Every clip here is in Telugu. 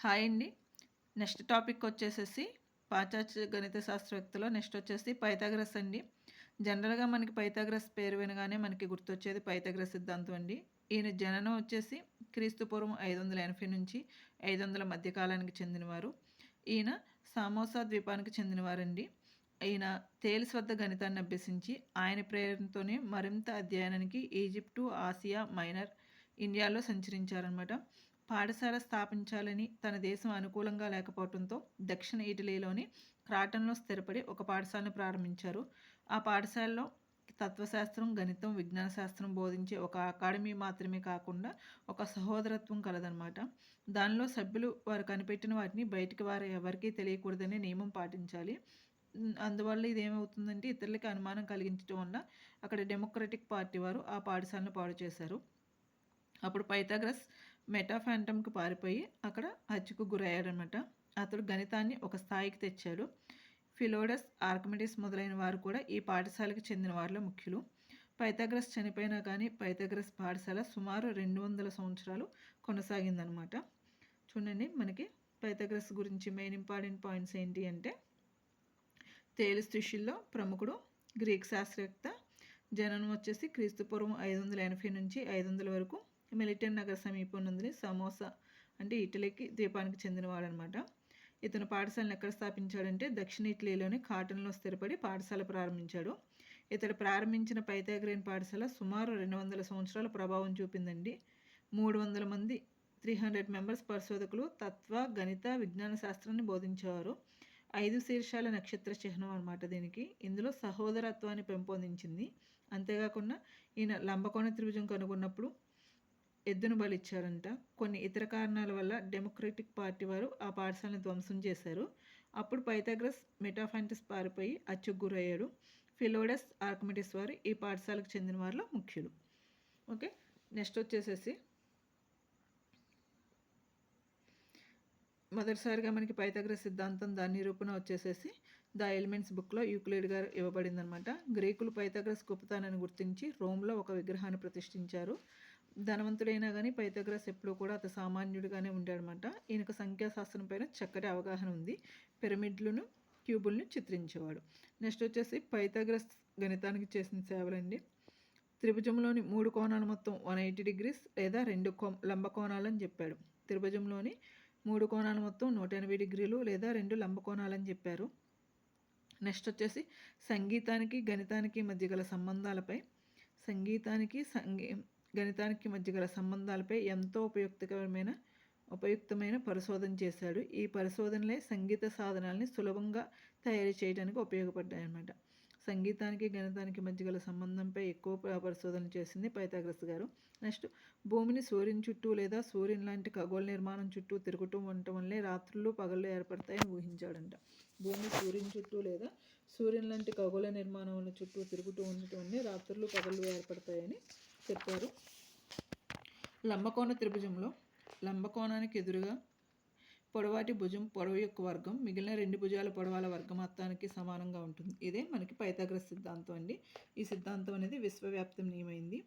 హాయ్ అండి. నెక్స్ట్ టాపిక్ వచ్చేసేసి పాశ్చాత్య గణిత శాస్త్రవేత్తలో నెక్స్ట్ వచ్చేసి పైథాగ్రస్ అండి. జనరల్గా మనకి పైథాగ్రస్ పేరు వినగానే మనకి గుర్తొచ్చేది పైథాగ్రస్ సిద్ధాంతం అండి. ఈయన జననం వచ్చేసి క్రీస్తు పూర్వం ఐదు వందల ఎనభై నుంచి ఐదు వందల మధ్యకాలానికి చెందినవారు. ఈయన సామోసా ద్వీపానికి చెందినవారండి. ఈయన తేల్స్ వద్ద గణితాన్ని అభ్యసించి ఆయన ప్రేరణతోనే మరింత అధ్యయనానికి ఈజిప్టు ఆసియా మైనర్ ఇండియాలో సంచరించారనమాట పాఠశాల స్థాపించాలని తన దేశం అనుకూలంగా లేకపోవడంతో దక్షిణ ఇటలీలోని క్రాటన్లో స్థిరపడి ఒక పాఠశాలను ప్రారంభించారు. ఆ పాఠశాలలో తత్వశాస్త్రం గణితం విజ్ఞాన శాస్త్రం బోధించే ఒక అకాడమీ మాత్రమే కాకుండా ఒక సహోదరత్వం కలదనమాట దానిలో సభ్యులు వారు కనిపెట్టిన వాటిని బయటికి వారు ఎవరికీ తెలియకూడదనే నియమం పాటించాలి. అందువల్ల ఇది ఏమవుతుందంటే ఇతరులకి అనుమానం కలిగించడం వల్ల అక్కడ డెమోక్రటిక్ పార్టీ వారు ఆ పాఠశాలను పాడు చేశారు. అప్పుడు పైథాగ్రస్ మెటాఫాంటమ్కి పారిపోయి అక్కడ హత్యకు గురయ్యాడనమాట అతడు గణితాన్ని ఒక స్థాయికి తెచ్చాడు. ఫిలోడస్ ఆర్కమిడిస్ మొదలైన వారు కూడా ఈ పాఠశాలకు చెందిన వారిలో ముఖ్యులు. పైథాగ్రస్ చనిపోయినా కానీ పైథాగ్రస్ పాఠశాల సుమారు రెండు వందల సంవత్సరాలు కొనసాగిందనమాట చూడండి మనకి పైథాగ్రస్ గురించి మెయిన్ ఇంపార్టెంట్ పాయింట్స్ ఏంటి అంటే తేలి స్థిషుల్లో ప్రముఖుడు గ్రీక్ శాస్త్రవేత్త జననం వచ్చేసి క్రీస్తుపూర్వం ఐదు వందల ఎనభై నుంచి ఐదు వందల వరకు మిలిటన్ నగర సమీపం నుండి సమోసా అంటే ఇటలీకి ద్వీపానికి చెందినవాడనమాట. ఇతను పాఠశాలను ఎక్కడ స్థాపించాడంటే దక్షిణ ఇటలీలోని కాటన్లో స్థిరపడి పాఠశాల ప్రారంభించాడు. ఇతడు ప్రారంభించిన పైతాగ్రేన్ పాఠశాల సుమారు రెండు వందల సంవత్సరాల ప్రభావం చూపిందండి. మూడు వందల మంది త్రీ హండ్రెడ్ మెంబర్స్ పరిశోధకులు తత్వ గణిత విజ్ఞాన శాస్త్రాన్ని బోధించేవారు. ఐదు శీర్షాల నక్షత్ర చిహ్నం అనమాట దీనికి. ఇందులో సహోదరత్వాన్ని పెంపొందించింది. అంతేకాకుండా ఈయన లంబకోణ త్రిభుజం కనుగొన్నప్పుడు ఎద్దును బలిచ్చారంట. కొన్ని ఇతర కారణాల వల్ల డెమోక్రటిక్ పార్టీ వారు ఆ పాఠశాలను ధ్వంసం చేశారు. అప్పుడు పైథాగ్రస్ మెటాఫాంటిస్ పారిపోయి అచ్చుకు గురయ్యాడు. ఫిలోడస్ ఆర్కమిటిస్ వారు ఈ పాఠశాలకు చెందిన వారిలో ముఖ్యులు. ఓకే నెక్స్ట్ వచ్చేసేసి. మొదటిసారిగా మనకి పైథాగ్రస్ సిద్ధాంతం దాని నిరూపణ వచ్చేసేసి ద ఎలిమెంట్స్ బుక్లో యూక్లిడ్ గారు ఇవ్వబడిందనమాట గ్రీకులు పైథాగ్రస్ గొప్పతనాన్ని గుర్తించి రోమ్లో ఒక విగ్రహాన్ని ప్రతిష్ఠించారు. ధనవంతుడైనా కానీ పైథాగ్రస్ ఎప్పుడూ కూడా అతి సామాన్యుడిగానే ఉండాడనమాట ఈయనకు సంఖ్యాశాస్త్రం పైన చక్కటి అవగాహన ఉంది. పిరమిడ్లను క్యూబుల్ని చిత్రించేవాడు. నెక్స్ట్ వచ్చేసి పైతగ్రస్ గణితానికి చేసిన సేవలండి. త్రిభుజంలోని మూడు కోణాలు మొత్తం వన్ ఎయిటీ డిగ్రీస్ లేదా రెండు కో లంబ కోణాలని చెప్పాడు. త్రిభుజంలోని మూడు కోణాలు మొత్తం నూట ఎనభై డిగ్రీలు లేదా రెండు లంబ కోణాలని చెప్పారు. నెక్స్ట్ వచ్చేసి సంగీతానికి గణితానికి మధ్య గల సంబంధాలపై సంగీతానికి సంగీ గణితానికి మధ్య గల సంబంధాలపై ఎంతో ఉపయుక్తకరమైన ఉపయుక్తమైన పరిశోధన చేశాడు. ఈ పరిశోధనలే సంగీత సాధనాలని సులభంగా తయారు చేయడానికి ఉపయోగపడ్డాయన్నమాట. సంగీతానికి గణితానికి మధ్య గల సంబంధంపై ఎక్కువ పరిశోధన చేసింది పైథాగ్రస్ గారు. నెక్స్ట్ భూమిని సూర్యుని చుట్టూ లేదా సూర్యుని లాంటి ఖగోళ నిర్మాణం చుట్టూ తిరుగుతూ ఉండటం వల్లే రాత్రులు పగళ్ళు ఏర్పడతాయని ఊహించాడంట. భూమి సూర్యుని చుట్టూ లేదా సూర్యుని లాంటి ఖగోళ నిర్మాణం చుట్టూ తిరుగుతూ ఉండటం వల్లే రాత్రులు పగళ్ళు ఏర్పడతాయని చెప్పారు. లంబకోణ త్రిభుజంలో లంబకోణానికి ఎదురుగా పొడవాటి భుజం పొడవు యొక్క వర్గం మిగిలిన రెండు భుజాల పొడవాల వర్గం మొత్తానికి సమానంగా ఉంటుంది. ఇదే మనకి పైథాగ్రస్ సిద్ధాంతం అండి. ఈ సిద్ధాంతం అనేది విశ్వవ్యాప్తం నియమైంది.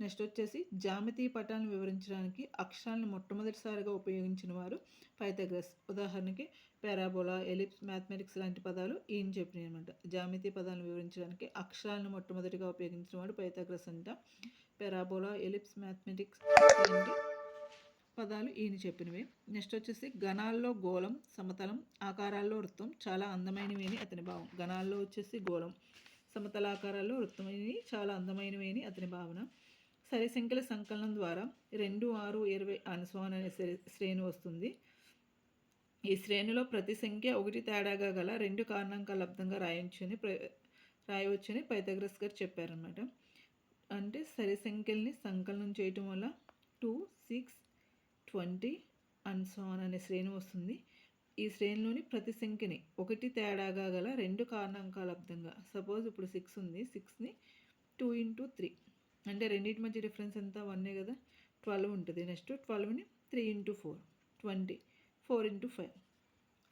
నెక్స్ట్ వచ్చేసి జామితీ పటాలను వివరించడానికి అక్షరాలను మొట్టమొదటిసారిగా ఉపయోగించిన వారు పైథాగ్రస్. ఉదాహరణకి పారాబోలా ఎలిప్స్ మ్యాథమెటిక్స్ లాంటి పదాలు ఈయన చెప్పినాయి అనమాట జామితీ పదాలను వివరించడానికి అక్షరాలను మొట్టమొదటిగా ఉపయోగించిన వాడు పైథాగ్రస్ అంట. పెరాబోలా ఎలిప్స్ మ్యాథమెటిక్స్ లాంటి పదాలు ఈయన చెప్పినవి. నెక్స్ట్ వచ్చేసి గణాల్లో గోళం సమతలం ఆకారాల్లో వృత్తం. చాలా అందమైనవి అని అతని భావం. గణాల్లో వచ్చేసి గోళం సమతల ఆకారాల్లో వృత్తమైనవి చాలా అందమైనవి అని అతని భావన. సరి సంఖ్యల సంకలనం ద్వారా రెండు ఆరు ఇరవై అనుసవన అనే శ్రేణి వస్తుంది. ఈ శ్రేణిలో ప్రతి సంఖ్య ఒకటి తేడాగా గల రెండు కారణాంకాల లబ్ధంగా రాయొచ్చని రాయవచ్చని పైథాగ్రస్ గారు చెప్పారనమాట అంటే సరి సంఖ్యల్ని సంకలనం చేయటం వల్ల two six twenty and so on అనే శ్రేణి వస్తుంది. ఈ శ్రేణిలోని ప్రతి సంఖ్యని ఒకటి తేడాగా గల రెండు కారణాంకాల అర్థంగా. సపోజ్ ఇప్పుడు సిక్స్ ఉంది. సిక్స్ని టూ ఇంటూ త్రీ. అంటే రెండింటి మధ్య డిఫరెన్స్ ఎంత? వన్నే కదా. ట్వెల్వ్ ఉంటుంది. Next ట్వెల్వ్ని three into four. Twenty. Four into five.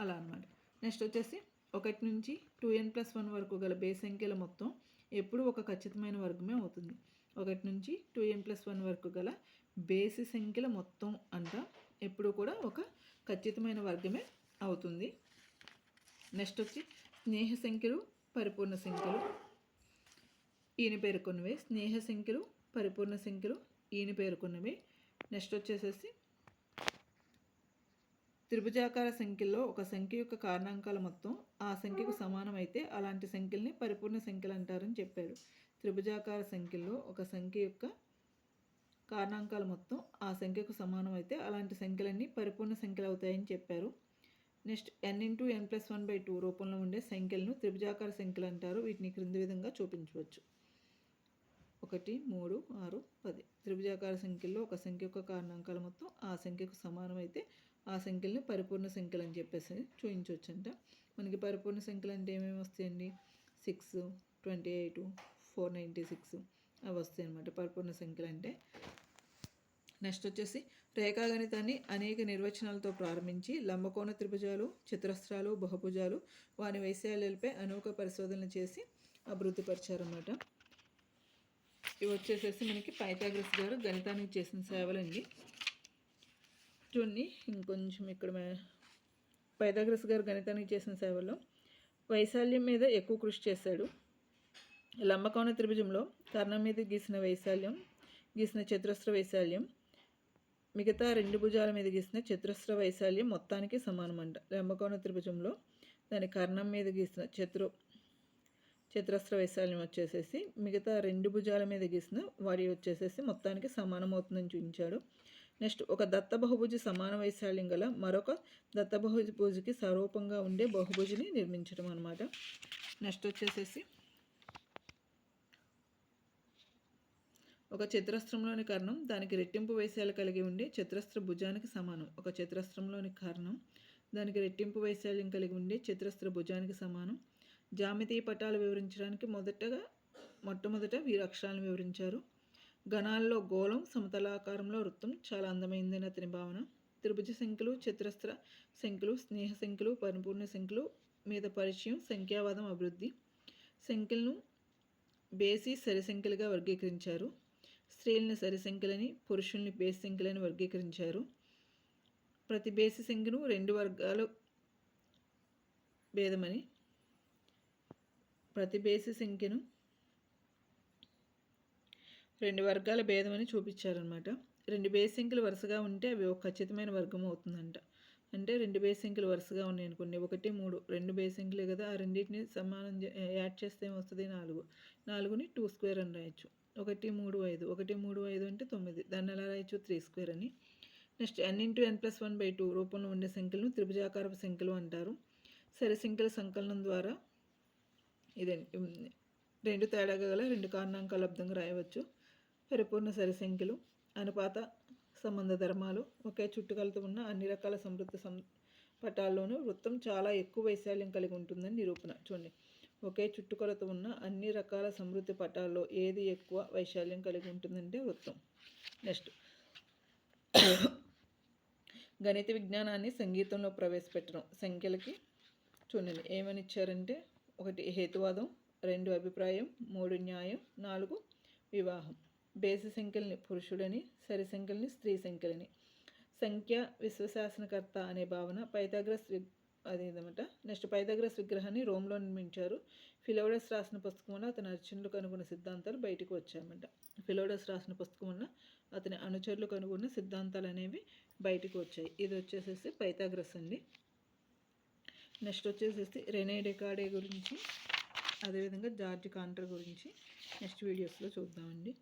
అలా అనమాట నెక్స్ట్ వచ్చేసి ఒకటి నుంచి టూ ఎన్ ప్లస్ వన్ వరకు గల బేస్ సంఖ్యల మొత్తం ఎప్పుడు ఒక ఖచ్చితమైన వర్గమే అవుతుంది. ఒకటి నుంచి టూ ఎం ప్లస్ వన్ వరకు గల బేసి సంఖ్యల మొత్తం అంట ఎప్పుడు కూడా ఒక ఖచ్చితమైన వర్గమే అవుతుంది. నెక్స్ట్ వచ్చి స్నేహ సంఖ్యలు పరిపూర్ణ సంఖ్యలు. ఈయన పేర్కొన్నవి స్నేహ సంఖ్యలు పరిపూర్ణ సంఖ్యలు ఈయన పేర్కొన్నవి నెక్స్ట్ వచ్చేసేసి త్రిభుజాకార సంఖ్యలో ఒక సంఖ్య యొక్క కారణాంకాల మొత్తం ఆ సంఖ్యకు సమానమైతే అలాంటి సంఖ్యల్ని పరిపూర్ణ సంఖ్యలు అంటారని చెప్పారు. త్రిభుజాకార సంఖ్యలో ఒక సంఖ్య యొక్క కారణాంకాల మొత్తం ఆ సంఖ్యకు సమానమైతే అలాంటి సంఖ్యలన్నీ పరిపూర్ణ సంఖ్యలు అవుతాయని చెప్పారు. Next N into N plus one by two రూపంలో ఉండే సంఖ్యలను త్రిభుజాకార సంఖ్యలు అంటారు. వీటిని క్రింది విధంగా చూపించవచ్చు. ఒకటి మూడు ఆరు పది. త్రిభుజాకార సంఖ్యల్లో ఒక సంఖ్య యొక్క కారణాంకాల మొత్తం ఆ సంఖ్యకు సమానమైతే ఆ సంఖ్యల్ని పరిపూర్ణ సంఖ్యలు అని చెప్పేసి చూపించవచ్చు అంట మనకి పరిపూర్ణ సంఖ్యలు అంటే ఏమేమి వస్తాయండి? Six twenty eight four ninety six అవి వస్తాయి అన్నమాట. పరిపూర్ణ సంఖ్యలు అంటే నెక్స్ట్ వచ్చేసి రేఖాగణితాన్ని అనేక నిర్వచనాలతో ప్రారంభించి లంబకోణ త్రిభుజాలు చతురస్రాలు బహుభుజాలు వాని వైశాల్యాలపై అనేక పరిశోధనలు చేసి అభివృద్ధిపరిచారన్నమాట ఇవి వచ్చేసేసి మనకి పైథాగ్రస్ గారు గణితానికి చేసిన సేవలండి. చూడండి ఇంకొంచెం ఇక్కడ పైదాగ్రస్ గారు గణితానికి చేసిన సేవలో వైశాల్యం మీద ఎక్కువ కృషి చేశాడు. లంబకోణ త్రిభుజంలో కర్ణం మీద గీసిన వైశాల్యం గీసిన చతురస్ర వైశాల్యం మిగతా రెండు భుజాల మీద గీసిన చతురస్ర వైశాల్యం మొత్తానికి సమానమంట. లంబకోణ త్రిభుజంలో దాని కర్ణం మీద గీసిన చతురు చతురస్ర వైశాల్యం వచ్చేసేసి మిగతా రెండు భుజాల మీద గీసిన వాడి వచ్చేసేసి మొత్తానికి సమానం అవుతుందని చూపించాడు. నెక్స్ట్ ఒక దత్త బహుభుజి సమాన వైశాల్యం గల మరొక దత్త బహుభుజికి స్వరూపంగా ఉండే బహుభుజిని నిర్మించడం అనమాట నెక్స్ట్ వచ్చేసేసి ఒక చతురస్త్రంలోని కర్ణం దానికి రెట్టింపు వైశాలు కలిగి ఉండే చతురస్త్ర భుజానికి సమానం. ఒక చతురస్త్రంలోని కర్ణం దానికి రెట్టింపు వైశాల్యం కలిగి ఉండే చతురస్త్ర భుజానికి సమానం. జామితీయ పటాలు వివరించడానికి మొదటగా మొట్టమొదట వీరు అక్షరాలను వివరించారు. గణాల్లో గోళం సమతలాకారంలో వృత్తం చాలా అందమైందని అతని భావన. త్రిభుజ సంఖ్యలు చతురస్ర సంఖ్యలు స్నేహ సంఖ్యలు పరిపూర్ణ సంఖ్యలు మీద పరిచయం సంఖ్యావాదం అభివృద్ధి. సంఖ్యలను బేసి సరి సంఖ్యలుగా వర్గీకరించారు. స్త్రీలను సరి సంఖ్యలని పురుషుల్ని బేసి సంఖ్యలని వర్గీకరించారు. ప్రతి బేసి సంఖ్యను రెండు వర్గాలు భేదమని. ప్రతి బేసి సంఖ్యను రెండు వర్గాల భేదమని చూపించారనమాట రెండు బేస్ వరుసగా ఉంటే అవి ఒక ఖచ్చితమైన వర్గం అవుతుందంట. అంటే రెండు బేస్ వరుసగా ఉన్నాయి అనుకోండి. ఒకటి మూడు. రెండు బేస్ కదా. ఆ రెండింటిని సమానం యాడ్ చేస్తే ఏమొస్తుంది? నాలుగు. నాలుగుని టూ స్క్వేర్ అని రాయొచ్చు. ఒకటి మూడు ఐదు. ఒకటి మూడు ఐదు అంటే తొమ్మిది. దాన్ని ఎలా రాయొచ్చు? త్రీ స్క్వేర్ అని. Next N into N plus one by two రూపంలో ఉండే సంఖ్యలను త్రిభుజాకారపు సంఖ్యలు అంటారు. సరి సంఖ్యల సంకలనం ద్వారా ఇదే రెండు తేడాగా గల రెండు కారణాంకాలు లబ్ధంగా రాయవచ్చు. పరిపూర్ణ సరిసంఖ్యలు అనుపాత సంబంధ ధర్మాలు ఒకే చుట్టుకలతో ఉన్న అన్ని రకాల సమృద్ధి సం పటాల్లోనూ వృత్తం చాలా ఎక్కువ వైశాల్యం కలిగి ఉంటుందని నిరూపణ. చూడండి. ఒకే చుట్టుకొలత ఉన్న అన్ని రకాల సమృద్ధి పటాల్లో ఏది ఎక్కువ వైశాల్యం కలిగి ఉంటుందంటే వృత్తం. నెక్స్ట్. గణిత విజ్ఞానాన్ని సంగీతంలో ప్రవేశపెట్టడం. సంఖ్యలకి చూడండి. ఏమని ఇచ్చారంటే ఒకటి హేతువాదం రెండు అభిప్రాయం మూడు న్యాయం నాలుగు వివాహం. బేసి సంఖ్యల్ని పురుషుడని సరి సంఖ్యల్ని స్త్రీ సంఖ్యలని. సంఖ్య విశ్వశాసనకర్త అనే భావన పైథాగ్రస్ అదేదన్నమాట నెక్స్ట్ పైథాగ్రస్ విగ్రహాన్ని రోమ్లో నిర్మించారు. ఫిలోడస్ రాసిన పుస్తకం వల్ల అతని అర్చనలు కనుగొన్న సిద్ధాంతాలు బయటకు వచ్చాయన్నమాట. ఫిలోడస్ రాసిన పుస్తకం వల్ల అతని అనుచరులు కనుగొన్న సిద్ధాంతాలు అనేవి బయటకు వచ్చాయి. ఇది వచ్చేసేసి పైథాగ్రస్ అండి. నెక్స్ట్ వచ్చేసేసి రెనే డెకాడే గురించి అదేవిధంగా జార్జ్ కాంటర్ గురించి నెక్స్ట్ వీడియోస్లో చూద్దామండి.